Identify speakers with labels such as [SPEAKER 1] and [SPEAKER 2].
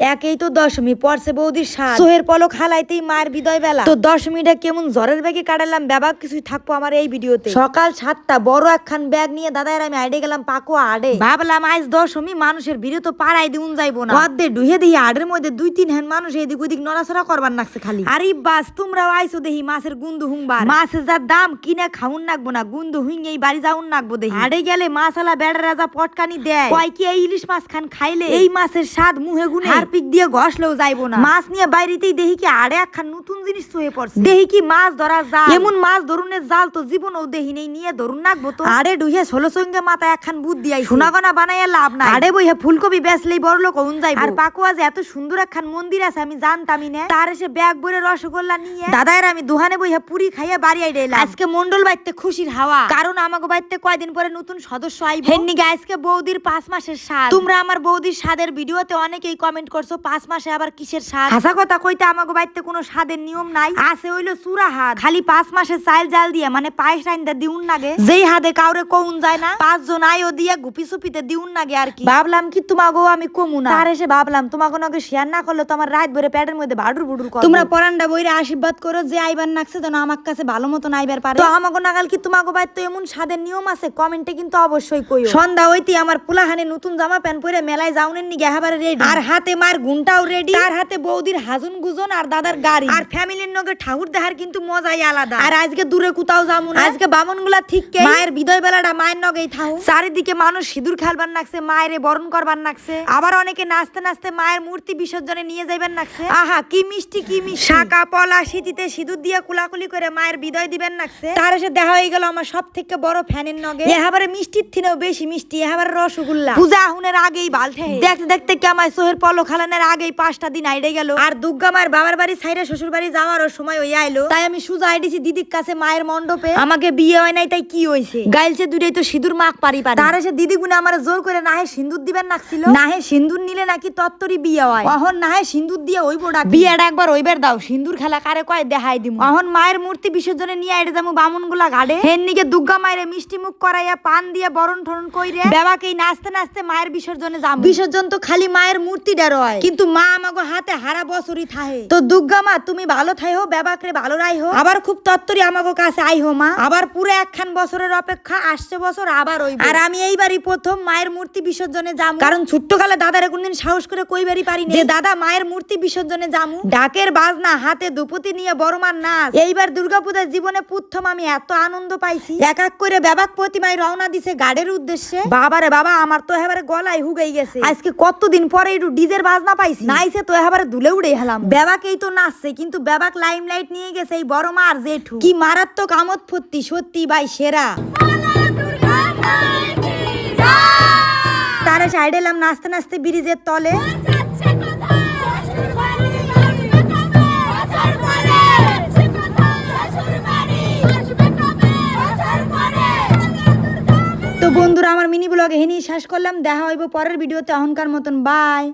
[SPEAKER 1] একেই তো দশমী পরছে বৌদির সাত সোহের পলক হালাইতেই মায়ের বিদয় বেলা তো দশমীটা কেমন জ্বরের ব্যাগে কাটালাম ব্যাবাক কিছুই থাকব আমার এই ভিডিওতে। সকাল সাতটা বড় একখান ব্যাগ নিয়ে দাদার আমি আইডে গেলাম পাকো আড়ে। ভাবলাম আজ দশমী মানুষের ভিড়ে তো পাড়াই দিউন যাইবো না। অর্ধে ডুহে দিই আড়ের মধ্যে দুই তিন হ্যান মানুষ এদিক ওদিক নড়াচড়া করবার নাকছে খালি। আরে বাস তোমরাও আইসো দেখি মাছের গুন্দু হুংবার। মাছের যার দাম কিনে খাউন নাকবো না গুন্দু হুইং এই বাড়ি যাউন নাকবো দেখি। আড়ে গেলে মাছালা বেড়া রাজা পটকানি দেয়। কয় কি এই ইলিশ মাছ খান খাইলে? এই মাছের স্বাদ মুহে গুনে। হারপিক দিয়ে ঘষলেও যাইবো না। মাছ নিয়ে বাইরেতেই দেখি কি একখান নতুন জিনিস পড়ছে। দেখি কি মাছ ধরা জাল। এমন মাছ ধরুনের জাল তো জীবনও দেখি নেই নিয়ে ধরুন নাকবো তো। আড়ে ডুহে ষোলো সঙ্গে মাথা একখান দিয়াই সোনাগনা বানাইয়া লাভ নাই। আড়ে বইহে ফুলকপি বেচলেই বড় লোক যাইবো। আর পাকুয়া যে এত সুন্দর একখান মন্দির আছে আমি জানতামই না। তার এসে ব্যাগ ভরে রসগোল্লা নিয়ে দাদার আমি দুহানে বইয়া পুরি খাইয়া বাড়ি আইডে এলাম। আজকে মন্ডল বাইতে খুশির হাওয়া। কারণ আমাকে বাইতে কয়দিন পরে নতুন সদস্য আইব। হেন্নি আজকে বৌদির পাঁচ মাসের স্বাদ। তোমরা আমার বৌদির স্বাদের ভিডিওতে অনেকেই কমেন্ট করছ? পাঁচ মাসে আবার কিসের স্বাদ? হাসা কথা কইতে আমাকে বাইতে কোনো স্বাদের নিয়ম নাই। আছে হইল সুরা হাত। খালি পাঁচ মাসের চাইল জাল দিয়ে মানে পায়েস রাইন্দা দিউন নাগে। যেই হাতে কাউরে কউন যায় না পাঁচ জন আয়ও দিয়ে গুপি সুপিতে দিউন নাগে আর কি। ভাবলাম কি তোমাগো আমি কমু না। তার এসে ভাবলাম তোমাকে নাকি শেয়ার না করলে তো আমার রাত ভরে পেটের মধ্যে বাডুর বুডুর করো তোমরা পরান্ডা বইরে আশীর্বাদ করো যে আইবার নাকছে যেন আমার কাছে ভালো মতন আইবার পারে। তো আমাকে নাগাল কি তোমাকে বাইর তো এমন স্বাদের নিয়ম আছে? কমেন্টে কিন্তু অবশ্যই কইও। সন্ধ্যা হইতে আমার পুলাহানে নতুন জামা প্যান্ট পরে মেলায় যাউনের নি গেহাবারে রেডি আর হাতে মার গুনটাও রেডি তার হাতে বৌদির হাজুন গুজন আর দাদার গাড়ি। আর ফ্যামিলির নগে ঠাকুর দেখার কিন্তু মজাই আলাদা। আর আজকে দূরে কোথাও যাব না। আজকে বামনগুলা ঠিক মায়ের বিদয় বেলাটা মায়ের নগেই থাও। চারিদিকে মানুষ সিঁদুর খেলবার নাকছে মায়ের বরণ করবার নাকছে আবার অনেকে নাচতে নাচতে মায়ের মূর্তি বিসর্জনে নিয়ে যাইবেন নাকছে আহা কি মিষ্টি কি মিষ্টি। শাকা পলা শীতিতে সিঁদুর দিয়ে কুলাকুলি করে মায়ের বিদয় দিবেন নাকছে তার এসে দেখা হয়ে গেল আমার সব থেকে বড় ফ্যানের নগে। এহাবারে মিষ্টির থিনেও বেশি মিষ্টি এহাবারে রসগোল্লা। পূজা আহুনের আগেই বালঠে। দেখতে দেখতে কি আমার সোহের পলো খালানের আগেই পাঁচটা দিন আইডে গেল। আর দুর্গা মায়ের বাবার বাড়ি সাইডে শ্বশুর বাড়ি যাওয়ারও সময় ওই আইলো। তাই আমি সুজা আইডিছি দিদির কাছে মায়ের মণ্ডপে। আমাকে বিয়ে হয় নাই, তাই কি হয়েছে গাইলছে দুটাই তো সিঁদুর মাখ পারি পারি। তার এসে দিদি গুনে আমার জোর করে নাহে সিন্দুর দিবেন নাকছিল। নাহে সিন্দুর নিলে নাকি তত্তরি বিয়ে হয়। অহন নাহে সিন্দুর দিয়ে ওই বোডা বিয়েটা একবার ওইবার দাও সিন্দুর খেলা কারে কয় দেখাই দিমু। অহন মায়ের মূর্তি বিসর্জনে নিয়ে আইডে যাব বামুনগুলা গাড়ে হেননিকে দুর্গা মায়ের মিষ্টি মুখ করাইয়া পান দিয়ে বরণ ঠরণ কইরে। বেবাকেই নাচতে নাচতে মায়ের বিসর্জনে যাব বিসর্জন তো খালি মায়ের মূর্তি হয়। কিন্তু মা আমাগো হাতে হারা বছরই থাহে। তো দুর্গা মা তুমি ভালো থাই হো বেবাকরে ভালো রাই হো আবার খুব তত্তরি আমাগো কাছে আই হো মা। আবার পুরো একখান বছরের অপেক্ষা আসছে বছর আবার ওই আর আমি এইবারই প্রথম মায়ের মূর্তি বিসর্জনে যাব কারণ ছোট্ট কালে দাদারে কোনদিন সাহস করে কইবারই পারি যে দাদা মায়ের মূর্তি বিসর্জনে যামু। ডাকের বাজনা হাতে দুপুতি নিয়ে বড় মার নাচ। এইবার দুর্গাপূজার জীবনে প্রথম আমি এত আনন্দ পাইছি। এক এক করে ব্যাবাক প্রতিমায় রওনা দিছে গাড়ির উদ্দেশ্যে। বাবারে বাবা আমার তো এবারে গলায় হুগাই গেছে। আজকে কতদিন পরে একটু ডিজের বাজনা পাইছি। নাইছে তো এবারে দুলে উড়ে হেলাম। ব্যাবাকেই তো নাচছে কিন্তু ব্যাবাক লাইমলাইট নিয়ে গেছে এই বড় মা আর জেঠু। কি মারাত্মক আমোদ ফুর্তি সত্যি ভাই সেরা। তারা সাইড এলাম নাচতে নাচতে ব্রিজের তলে। তো বন্ধুরা আমার মিনি ব্লগে হেনি শেষ করলাম। দেখা হইব পরের ভিডিওতে অহংকার মতন বাই